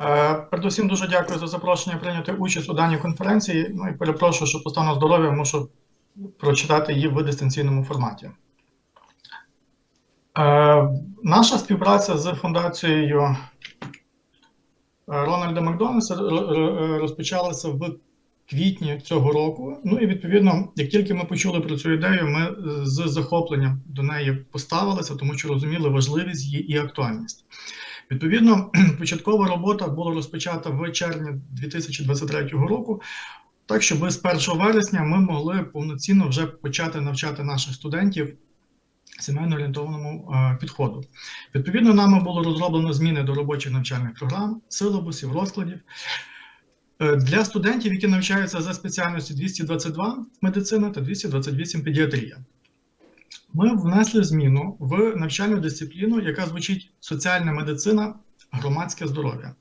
Е, Передусім дуже дякую за запрошення прийняти участь у даній конференції. Ну і перепрошую, що по стану здоров'я мушу прочитати її в дистанційному форматі. Е, Наша співпраця з фундацією е, Рональда Макдональдса розпочалася в квітні цього року. Ну і відповідно, як тільки ми почули про цю ідею, ми з захопленням до неї поставилися, тому що розуміли важливість її і актуальність. Відповідно, початкова робота була розпочата в червні 2023 року. Так, щоб з 1 вересня ми могли повноцінно вже почати навчати наших студентів сімейно орієнтованому е, підходу. Відповідно, нами було розроблено зміни до робочих навчальних програм, силабусів, розкладів. Е, Для студентів, які навчаються за спеціальністю 222 медицина та 228 педіатрія. Ми внесли зміну в навчальну дисципліну, яка звучить соціальна медицина, громадське здоров'я.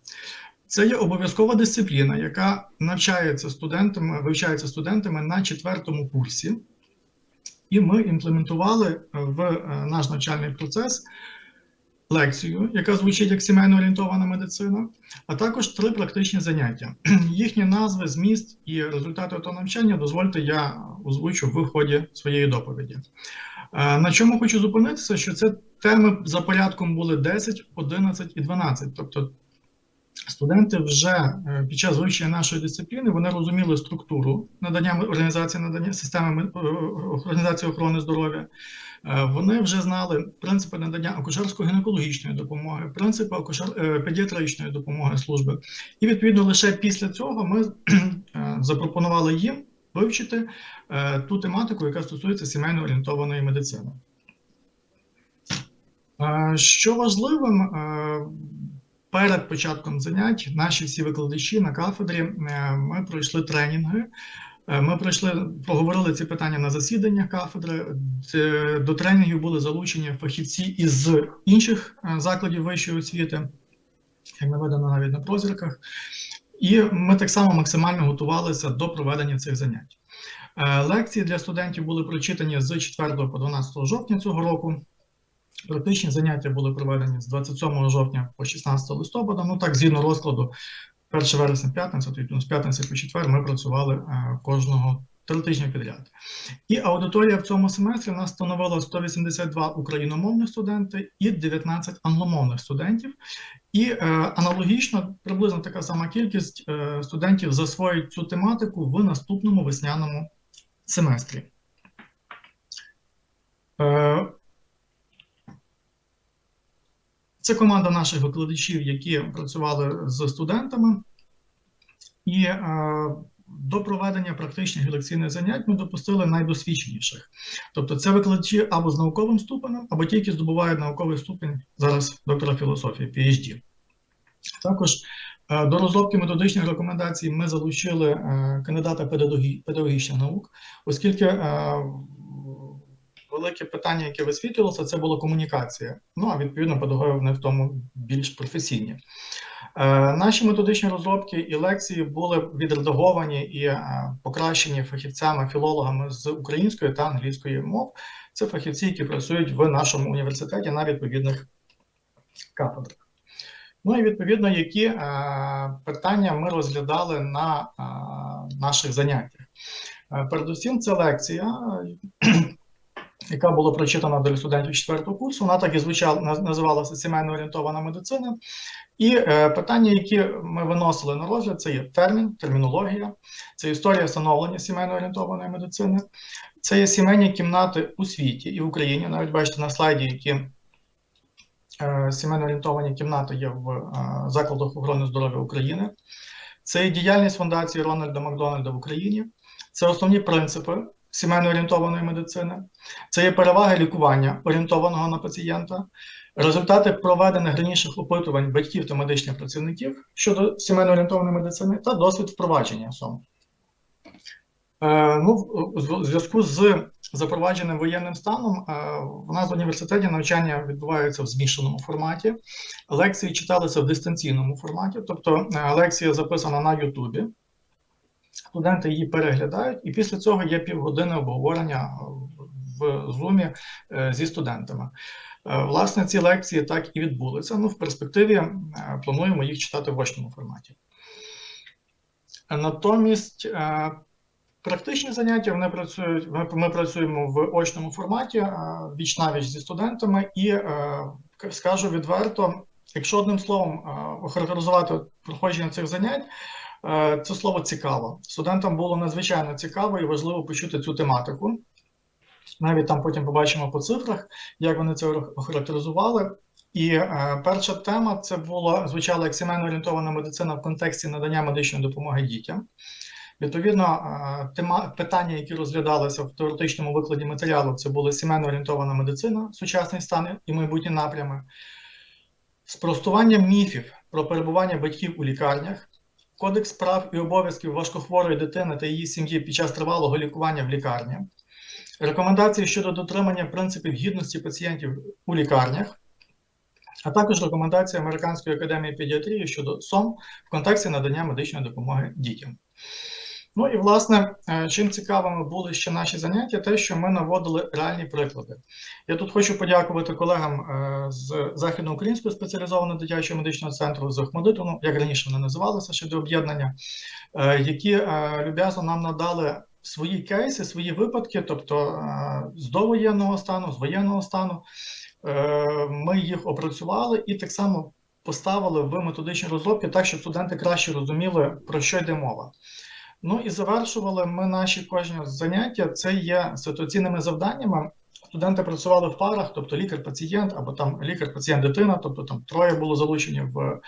Це є обов'язкова дисципліна, яка навчається студентами, вивчається студентами на четвертому курсі, і ми імплементували в е, наш навчальний процес лекцію, яка звучить як сімейно орієнтована медицина, а також три практичні заняття. Їхні назви, зміст і результати того навчання дозвольте я озвучу в ході своєї доповіді. Е, На чому хочу зупинитися, що це теми за порядком були 10, 11 і 12. Тобто студенти вже е, під час вивчення нашої дисципліни вони розуміли структуру надання організації надання системи е, організації охорони здоров'я. Вони вже знали принципи надання акушерсько-гінекологічної допомоги, принципи акушер... педіатричної допомоги служби. І відповідно лише після цього ми запропонували їм вивчити е, ту тематику, яка стосується сімейно орієнтованої медицини. Е, Що важливим, е, перед початком занять наші всі викладачі на кафедрі ми пройшли тренінги. Ми пройшли, проговорили ці питання на засіданнях кафедри. До тренінгів були залучені фахівці із інших закладів вищої освіти, як наведено навіть на прозірках. І ми так само максимально готувалися до проведення цих занять. Е, Лекції для студентів були прочитані з 4 по 12 жовтня цього року. Практичні заняття були проведені з 27 жовтня по 16 листопада. Ну так, згідно розкладу, 1 вересня п'ятниця, тобто з п'ятниці по четвер ми працювали е, кожного три тижні підряд. І аудиторія в цьому семестрі у нас становила 182 україномовних студенти і 19 англомовних студентів. І е, аналогічно приблизно така сама кількість е, студентів засвоїть цю тематику в наступному весняному семестрі. Е, це команда наших викладачів, які працювали з студентами. І е, до проведення практичних і лекційних занять ми допустили найдосвідченіших. Тобто це викладачі або з науковим ступенем, або ті, які здобувають науковий ступень зараз доктора філософії, PhD. Також е, до розробки методичних рекомендацій ми залучили е, кандидата педагогічних наук, оскільки е, велике питання, яке висвітлювалося, це була комунікація. Ну а відповідно педагоги вони в тому більш професійні. Е, Наші методичні розробки і лекції були відредаговані і е, покращені фахівцями, філологами з української та англійської мов. Це фахівці, які працюють в нашому університеті на відповідних кафедрах. Ну і відповідно, які е, питання ми розглядали на наших заняттях. Передусім, це лекція, яка була прочитана для студентів 4 курсу. Вона так і звучала, називалася сімейно орієнтована медицина. І е, питання, які ми виносили на розгляд, це є термін, термінологія, це історія становлення сімейно орієнтованої медицини, це є сімейні кімнати у світі і в Україні. Навіть бачите на слайді, які е, сімейно орієнтовані кімнати є в е, закладах охорони здоров'я України. Це є діяльність фундації Рональда Макдональда в Україні. Це основні принципи сімейно орієнтованої медицини. Це є переваги лікування, орієнтованого на пацієнта, результати проведених раніше опитувань батьків та медичних працівників щодо сімейно орієнтованої медицини та досвід впровадження СОМ. Е, ну, в- зв'язку з запровадженим воєнним станом е, в нас в університеті навчання відбувається в змішаному форматі. Лекції читалися в дистанційному форматі, тобто е, лекція записана на Ютубі. Студенти її переглядають, і після цього є півгодини обговорення в Zoom е, зі студентами. Е, Власне, ці лекції так і відбулися. Ну, в перспективі е, плануємо їх читати в очному форматі. Е, Натомість е, практичні заняття вони працюють. Ми, працюємо в очному форматі віч навіч зі студентами, і е, скажу відверто, якщо одним словом е, охарактеризувати проходження цих занять, е, це слово цікаво. Студентам було надзвичайно цікаво і важливо почути цю тематику. Навіть там потім побачимо по цифрах, як вони це охарактеризували. І е, перша тема це було звучало як сімейно орієнтована медицина в контексті надання медичної допомоги дітям. Відповідно, е, тема питання, які розглядалися в теоретичному викладі матеріалу, це були сімейно орієнтована медицина, сучасний стан і майбутні напрями, спростування міфів про перебування батьків у лікарнях, кодекс прав і обов'язків важкохворої дитини та її сім'ї під час тривалого лікування в лікарні, рекомендації щодо дотримання принципів гідності пацієнтів у лікарнях, а також рекомендації Американської академії педіатрії щодо СОМ в контексті надання медичної допомоги дітям. Ну і власне, е, чим цікавими були ще наші заняття, те, що ми наводили реальні приклади. Я тут хочу подякувати колегам е, з Західноукраїнського спеціалізованого дитячого медичного центру з Охмадиту, ну, як раніше вони називалися ще до об'єднання, е, які люб'язно нам надали свої кейси, свої випадки, тобто з довоєнного стану, з воєнного стану. Ми їх опрацювали і так само поставили в методичні розробки, так щоб студенти краще розуміли, про що йде мова. Ну і завершували ми наші кожні заняття. Це є ситуаційними завданнями. Студенти працювали в парах, тобто лікар-пацієнт або там лікар-пацієнт-дитина, тобто там троє було залучені в, е,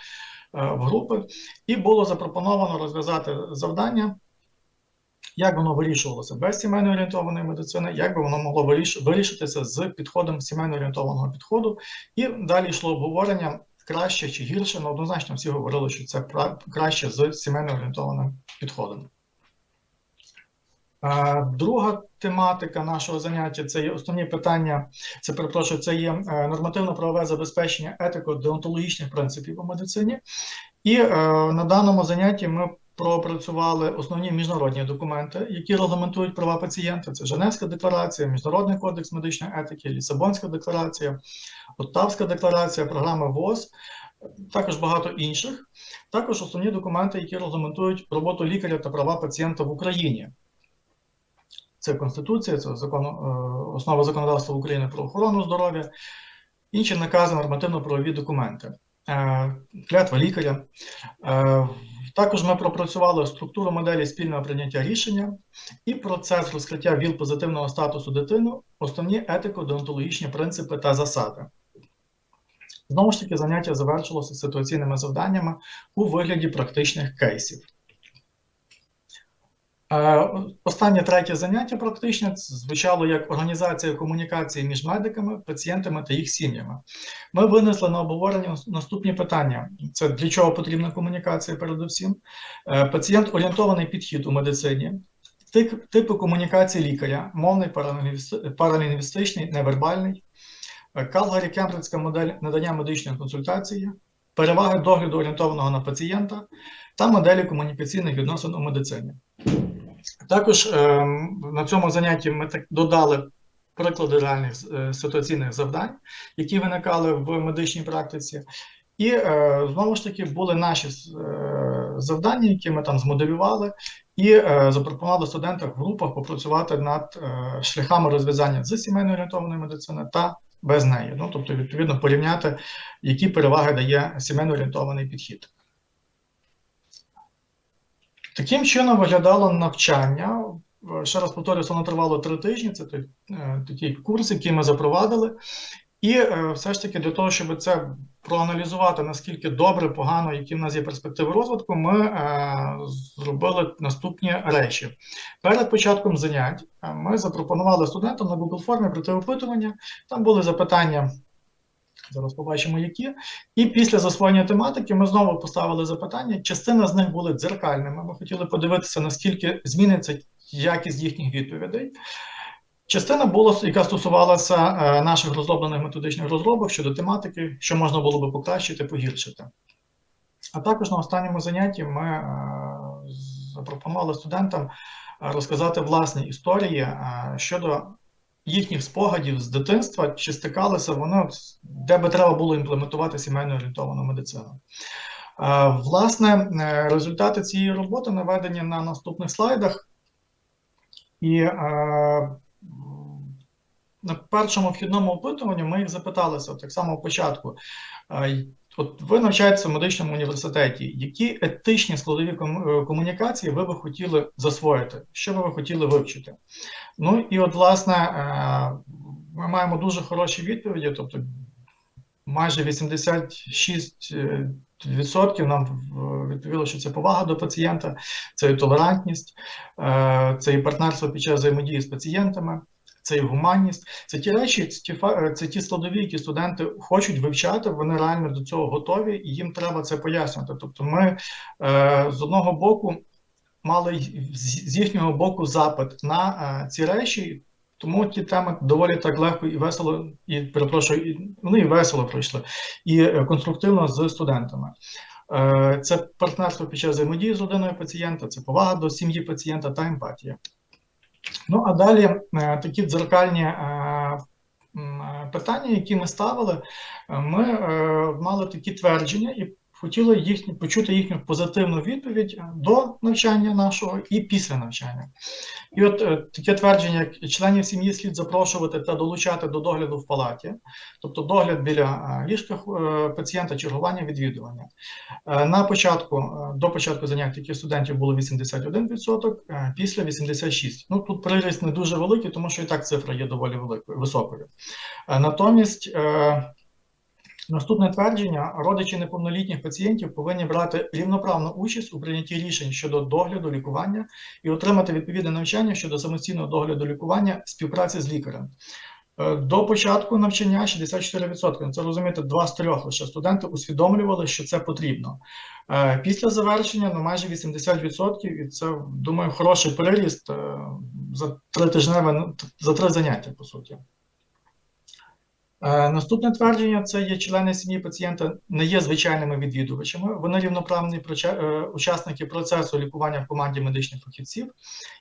в групи, і було запропоновано розв'язати завдання, як воно вирішувалося без сімейно орієнтованої медицини, як би воно могло вирішитися з підходом сімейно орієнтованого підходу. І далі йшло обговорення краще чи гірше. Ну, однозначно всі говорили, що це краще з сімейно орієнтованим підходом. Друга тематика нашого заняття це є основні питання. Це перепрошую, це є е, нормативно-правове забезпечення етико-деонтологічних принципів у медицині. І е, на даному занятті ми пропрацювали основні міжнародні документи, які регламентують права пацієнта. Це Женевська декларація, Міжнародний кодекс медичної етики, Лісабонська декларація, Оттавська декларація, програма ВОЗ, також багато інших. Також основні документи, які регламентують роботу лікаря та права пацієнта в Україні. Це Конституція, це закон, е, основа законодавства України про охорону здоров'я, інші накази, нормативно-правові документи, Е, клятва лікаря. Е, Також ми пропрацювали структуру моделі спільного прийняття рішення і процес розкриття ВІЛ позитивного статусу дитини, основні етико-деонтологічні принципи та засади. Знову ж таки, заняття завершилося ситуаційними завданнями у вигляді практичних кейсів. Е, Останнє третє заняття практичне звучало як організація комунікації між медиками, пацієнтами та їх сім'ями. Ми винесли на обговорення наступні питання: це для чого потрібна комунікація, передусім, Е, пацієнт-орієнтований підхід у медицині, типи комунікації лікаря, мовний, паралінгвістичний, невербальний, е, Калгарі-Кембриджська модель надання медичної консультації, переваги догляду орієнтованого на пацієнта та моделі комунікаційних відносин у медицині. Також ем, на цьому занятті ми так додали приклади реальних е, ситуаційних завдань, які виникали в медичній практиці. І е, знову ж таки були наші е, завдання, які ми там змоделювали, і запропонували студентам в групах попрацювати над шляхами розв'язання з сімейно орієнтованої медицини та без неї. Ну, тобто, відповідно, порівняти, які переваги дає сімейно орієнтований підхід. Таким чином виглядало навчання. Ще раз повторюю, воно тривало три тижні. Це той, е, такий курс, який ми запровадили. І е, все ж таки для того, щоб це проаналізувати, наскільки добре, погано, які в нас є перспективи розвитку, ми е, зробили наступні речі. Перед початком занять ми запропонували студентам на Google формі пройти опитування. Там були запитання. Зараз побачимо, які. І після засвоєння тематики ми знову поставили запитання. Частина з них були дзеркальними. Ми хотіли подивитися, наскільки зміниться якість їхніх відповідей. Частина була, яка стосувалася е, наших розроблених методичних розробок щодо тематики, що можна було би покращити, погіршити. А також на останньому занятті ми е, запропонували студентам розказати власні історії е, щодо їхніх спогадів з дитинства, чи стикалися вони, де би треба було імплементувати сімейно орієнтовану медицину. Е, Власне, е, результати цієї роботи наведені на наступних слайдах. І е, на першому вхідному опитуванні ми їх запиталися так само в початку. Е, От ви навчаєтеся в медичному університеті. Які етичні складові е, комунікації ви би хотіли засвоїти? Що би ви хотіли вивчити? Ну і от, власне, е, ми маємо дуже хороші відповіді, тобто майже 86% нам в- відповіло, що це повага до пацієнта, це і толерантність, е, це і партнерство під час взаємодії з пацієнтами, це і гуманність. Це ті речі, це ті, е, це ті складові, які студенти хочуть вивчати, вони реально до цього готові, і їм треба це пояснювати. Тобто, ми е, з одного боку мали з їхнього боку запит на е, ці речі. Тому ті теми доволі так легко і весело, і перепрошую, і, вони і весело пройшли, і е, конструктивно з студентами. Це партнерство під час взаємодії з родиною пацієнта, це повага до сім'ї пацієнта та емпатія. Ну а далі е, такі дзеркальні е, е, питання, які ми ставили, ми мали такі твердження і хотіли їхні, почути їхню позитивну відповідь до навчання нашого і після навчання. І от е, таке твердження, як членів сім'ї слід запрошувати та долучати до догляду в палаті, тобто догляд біля е, ліжка е, пацієнта, чергування, відвідування. На початку, до початку занять таких студентів було 81%, е, після 86%. Ну тут приріст не дуже великий, тому що і так цифра є доволі великою, високою. Натомість. Наступне твердження: родичі неповнолітніх пацієнтів повинні брати рівноправну участь у прийнятті рішень щодо догляду, лікування і отримати відповідне навчання щодо самостійного догляду лікування співпраці з лікарем. Е, До початку навчання 64%. Ну, Це розумієте, два з трьох лише студенти усвідомлювали, що це потрібно. Е, Після завершення ну, майже 80%, і це, думаю, хороший приріст е, за три тижневе, за три заняття, по суті. Е, Наступне твердження це є члени сім'ї пацієнта не є звичайними відвідувачами. Вони рівноправні е, учасники процесу лікування в команді медичних фахівців,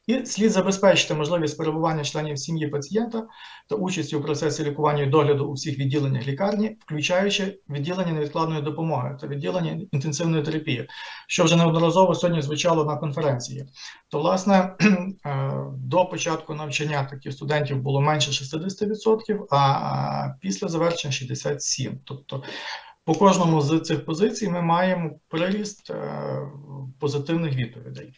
і слід забезпечити можливість перебування членів сім'ї пацієнта та участі у процесі лікування і догляду у всіх відділеннях лікарні, включаючи відділення невідкладної допомоги та відділення інтенсивної терапії, що вже неодноразово сьогодні звучало на конференції. То, власне, е, до початку навчання таких студентів було менше 60%, а після завершення 67%. Тобто по кожному з цих позицій ми маємо приріст е, позитивних відповідей.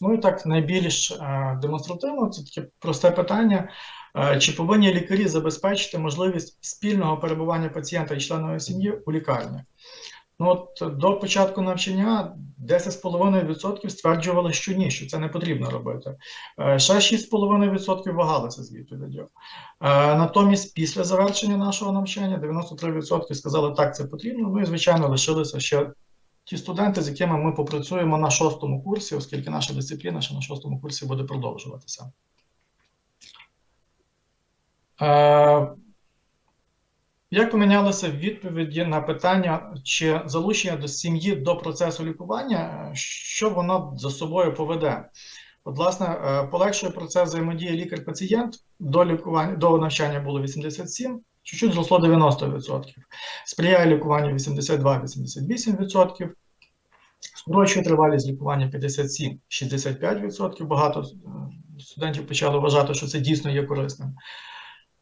Ну і так, найбільш е, демонстративно, це таке просте питання. Е, Чи повинні лікарі забезпечити можливість спільного перебування пацієнта і членової сім'ї у лікарні? Ну от до початку навчання 10,5% стверджували, що ні, що це не потрібно робити. Е, Ще 6,5% вагалися з відповіддю. Е, Натомість, після завершення нашого навчання 93% сказали, так, це потрібно. Ну і звичайно лишилися ще ті студенти, з якими ми попрацюємо на шостому курсі, оскільки наша дисципліна ще на шостому курсі буде продовжуватися. Як помінялися відповіді на питання, чи залучення до сім'ї до процесу лікування, що воно за собою поведе? От, власне, е, полегшує процес взаємодії лікар-пацієнт до лікування до навчання було 87, чуть-чуть зросло 90%. Сприяє лікуванню 82-88%. Скорочує тривалість лікування 57-65%. Багато е, студентів почали вважати, що це дійсно є корисним.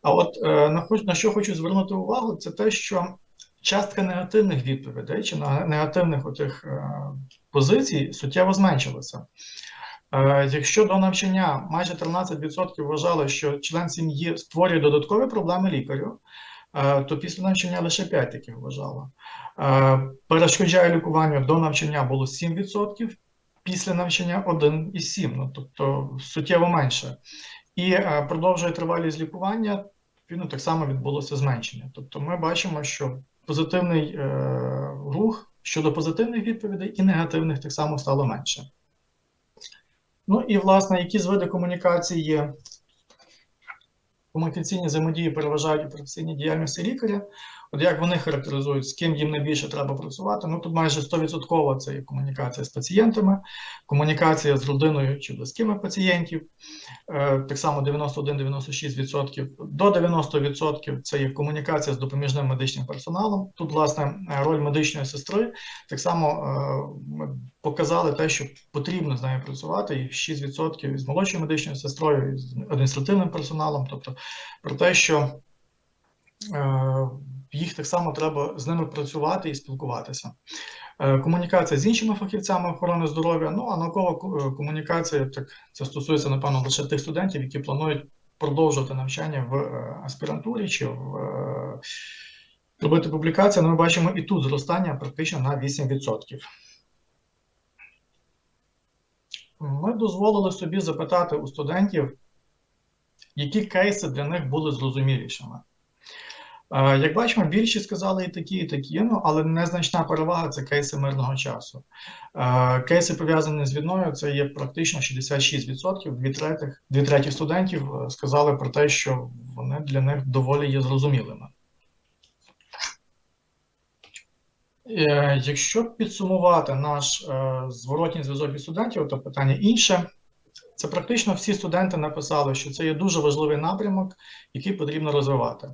А от е, на, що хочу звернути увагу, це те, що частка негативних відповідей чи негативних отих е, позицій суттєво зменшилася. Е, Якщо до навчання майже 13% вважали, що член сім'ї створює додаткові проблеми лікарю, то після навчання лише 5 таких вважало. Перешкоджає лікуванню до навчання було 7%, після навчання 1,7%, ну, тобто суттєво менше. І продовжує тривалість лікування, ну, так само відбулося зменшення. Тобто ми бачимо, що позитивний е, рух щодо позитивних відповідей і негативних так само стало менше. Ну і, власне, які з види комунікації є комунікаційні взаємодії переважають у професійній діяльності лікаря. От як вони характеризують, з ким їм найбільше треба працювати? Ну тут майже 100% це є комунікація з пацієнтами, комунікація з родиною чи близькими пацієнтів. Е, Так само 91-96%. До 90% це є комунікація з допоміжним медичним персоналом. Тут, власне, е, роль медичної сестри так само е, ми показали те, що потрібно з нею працювати, і 6% з молодшою медичною сестрою, з адміністративним персоналом. Тобто про те, що е, їх так само треба з ними працювати і спілкуватися. Е, Комунікація з іншими фахівцями охорони здоров'я. Ну а наукова е, комунікація так це стосується, напевно, лише тих студентів, які планують продовжувати навчання в аспірантурі чи в робити публікації. Ну, ми бачимо і тут зростання практично на 8%. Ми дозволили собі запитати у студентів, які кейси для них були зрозумілішими. Е, Як бачимо, більшість сказали і такі, і такі, ну, але незначна перевага це кейси мирного часу. Е, Кейси пов'язані з війною, це є практично 66%. Дві третіх, дві треті студентів е, сказали про те, що вони для них доволі є зрозумілими. Якщо підсумувати наш зворотній зв'язок із студентів, то питання інше. Це практично всі студенти написали, що це є дуже важливий напрямок, який потрібно розвивати.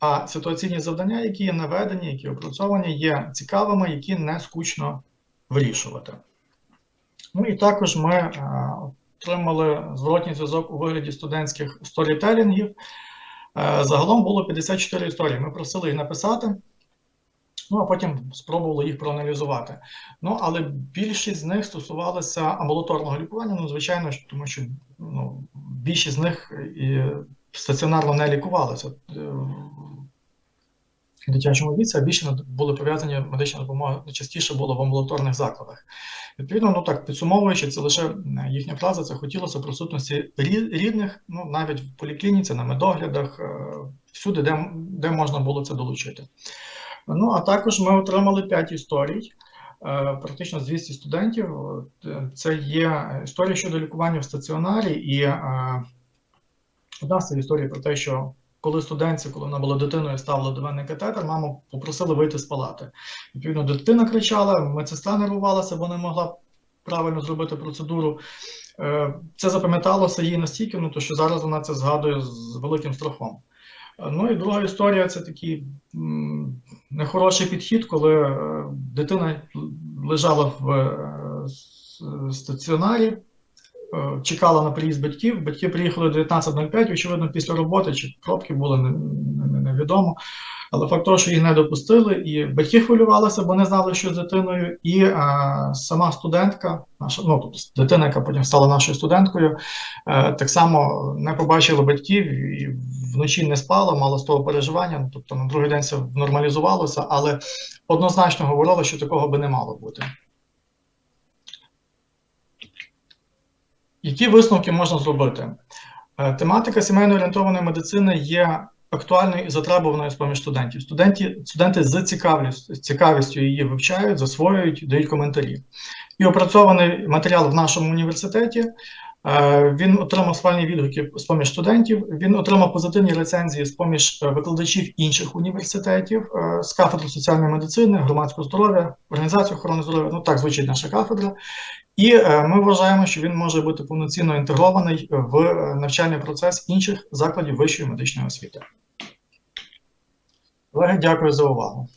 А ситуаційні завдання, які є наведені, які опрацьовані, є цікавими, які не скучно вирішувати. Ну і також ми е, отримали зворотній зв'язок у вигляді студентських сторітелінгів. Е, Загалом було 54 історії. Ми просили їх написати, ну а потім спробували їх проаналізувати. Ну, але більшість з них стосувалася амбулаторного лікування, ну, звичайно, тому що ну, більшість з них і стаціонарно не лікувалися е, в дитячому віці, а більше були пов'язані медична допомога частіше було в амбулаторних закладах. Відповідно, ну так підсумовуючи, це лише е, їхня фраза, це хотілося присутності рідних, ну навіть в поліклініці, на медоглядах, е, всюди, де, де можна було це долучити. Ну, а також ми отримали 5 історій. е, Практично з 200 студентів. Е, Це є історія щодо лікування в стаціонарі, і е, одна з цих історій про те, що коли студентці, коли вона була дитиною, ставила до мене катетер, маму попросили вийти з палати. Відповідно, дитина кричала, медсестра нервувалася, бо не могла правильно зробити процедуру. Е, Це запам'яталося їй настільки, ну, то що зараз вона це згадує з великим страхом. Ну і друга історія це такий нехороший підхід, коли е, дитина лежала в е, стаціонарі, е, чекала на приїзд батьків. Батьки приїхали о 19.05, очевидно, після роботи, чи пробки були, не- не- не- невідомо. Але факт того, що їх не допустили, і батьки хвилювалися, бо не знали, що з дитиною, і е, сама студентка, наша, ну, тобто дитина, яка потім стала нашою студенткою, е, так само не побачила батьків і вночі не спала, мала з того переживання. Ну, тобто на другий день це нормалізувалося, але однозначно говорила, що такого би не мало бути. Які висновки можна зробити? Е, Тематика сімейно орієнтованої медицини є актуальною і затребуваною з-поміж студентів. Студенти, студенти з цікавістю, з цікавістю її вивчають, засвоюють, дають коментарі. І опрацьований матеріал в нашому університеті. е, Він отримав схвальні відгуки з-поміж студентів. Він отримав позитивні рецензії з-поміж е, викладачів інших університетів е, з кафедри соціальної медицини, громадського здоров'я, організації охорони здоров'я. Ну так звучить наша кафедра. І ми вважаємо, що він може бути повноцінно інтегрований в навчальний процес інших закладів вищої медичної освіти. Колеги, дякую за увагу.